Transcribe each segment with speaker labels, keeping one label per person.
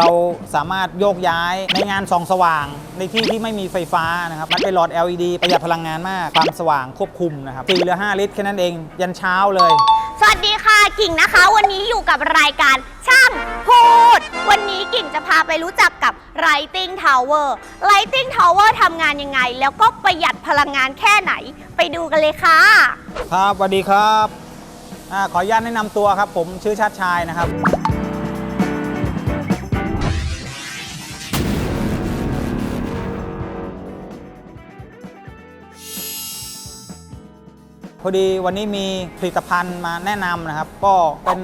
Speaker 1: เราสามารถโยกย้ายในงานส่องสว่าง ในที่ที่ไม่มีไฟฟ้านะครับ มันเป็นหลอด LED ประหยัดพลังงานมาก ความสว่างควบคุมนะครับ4หรือ 5 ลิตรแค่นั้นเอง ยันเช้าเลย
Speaker 2: สวัสดีค่ะกิ่งนะคะ วันนี้อยู่กับรายการช่างพูด วันนี้กิ่งจะพาไปรู้จักกับ Lighting Tower Lighting Tower ทำงานยังไง แล้วก็ประหยัดพลังงานแค่ไหน ไปดูกันเลยค่ะ
Speaker 1: ครับสวัสดีครับอาขออนุญาตแนะนำตัวครับ ผมชื่อชาติชายนะครับ พอดีวันนี้มีผลิตภัณฑ์มาแนะนำนะครับ ก็เป็น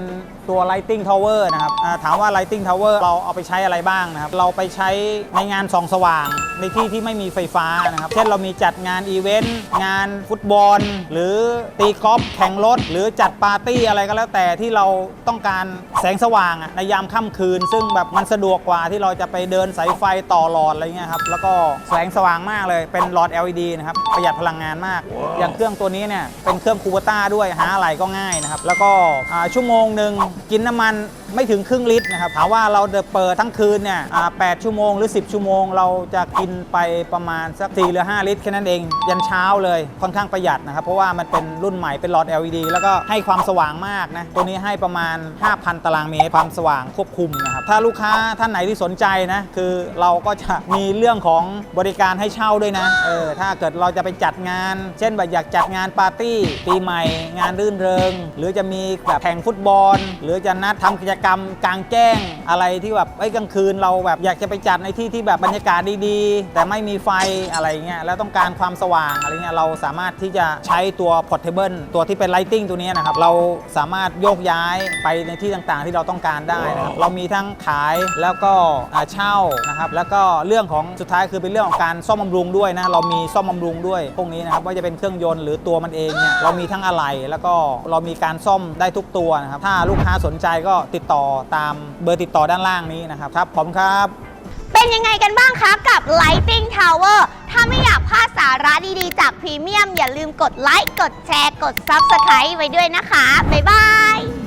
Speaker 1: ตัว Lighting Tower นะครับอ่าถามว่า Lighting Tower เราเอาไปใช้อะไรบ้างนะครับ เราไปใช้ในงานส่องสว่าง ในที่ที่ไม่มีไฟฟ้านะครับ เช่นเรามีจัดงานอีเวนต์ งานฟุตบอล หรือตีกอล์ฟแข่งรถ หรือจัดปาร์ตี้อะไรก็แล้วแต่ที่เราต้องการแสงสว่างอะในยามค่ำคืน ซึ่งแบบมันสะดวกกว่าที่เราจะไปเดินสายไฟต่อหลอดอะไรเงี้ยครับ แล้วก็แสงสว่างมากเลยเป็นหลอด LED นะครับประหยัดพลังงานมาก อย่างเครื่องตัวนี้เนี่ยเป็นเครื่องคูเบต้าด้วยหาอะไรก็ง่ายนะครับแล้วก็อ่าชั่วโมงหนึ่งกินน้ำมันไม่ถึงครึ่งลิตรนะครับถามว่าเราเปิดทั้งคืนเนี่ยอ่า8ชั่วโมงหรือ 10 ชั่วโมง เราจะกินไปประมาณสัก4หรือ 5 ลิตรแค่นั้นเอง ยันเช้าเลยค่อนข้างประหยัดนะครับ เพราะว่ามันเป็นรุ่นใหม่เป็นหลอด LED แล้วก็ให้ความสว่างมากนะ ตัวนี้ให้ประมาณ 5,000 ตารางเมตรความสว่างควบคุมนะครับ ถ้าลูกค้าท่านไหนที่สนใจนะ คือเราก็จะมีเรื่องของบริการให้เช่าด้วยนะเออถ้าเกิดเราจะไปจัดงาน เช่นแบบอยากจัดงานปาร์ตี้ปีใหม่ งานรื่นเริง หรือจะมีแบบแข่งฟุตบอล หรือจะนัดทำกิจกรรมกลางแจ้งอะไรที่แบบไอ้ยกลางคืนเราแบบอยากจะไปจัดในที่ที่แบบบรรยากาศดีๆ แต่ไม่มีไฟอะไรเงี้ยแล้วต้องการความสว่างอะไรเงี้ยเราสามารถที่จะใช้ตัว portable ตัวที่เป็น lighting ตัวเนี้ยนะครับ เราสามารถโยกย้ายไปในที่ต่างๆ ที่เราต้องการได้นะครับเรามีทั้งขายแล้วก็อ่าเช่านะครับแล้วก็เรื่องของสุดท้ายคือเป็นเรื่องของการซ่อมบำรุงด้วยนะเรามีซ่อมบำรุงด้วยพวกนี้นะครับว่าจะเป็นเครื่องยนต์หรือตัวมันเองเนี่ยเรามีทั้งอะไหล่แล้วก็เรามีการซ่อมได้ทุกตัวนะครับถ้าลูกค้าสนใจก็ติดต่อตามเบอร์ติดต่อด้านล่างนี้นะครับครับผมครับ
Speaker 2: เป็นยังไงกันบ้างคะกับ Lighting Tower ถ้าไม่อยากพลาดสาระดีๆ จากพรีเมียม อย่าลืมกดไลค์ กดแชร์ กด Subscribe ไว้ด้วยนะคะ บ๊ายบาย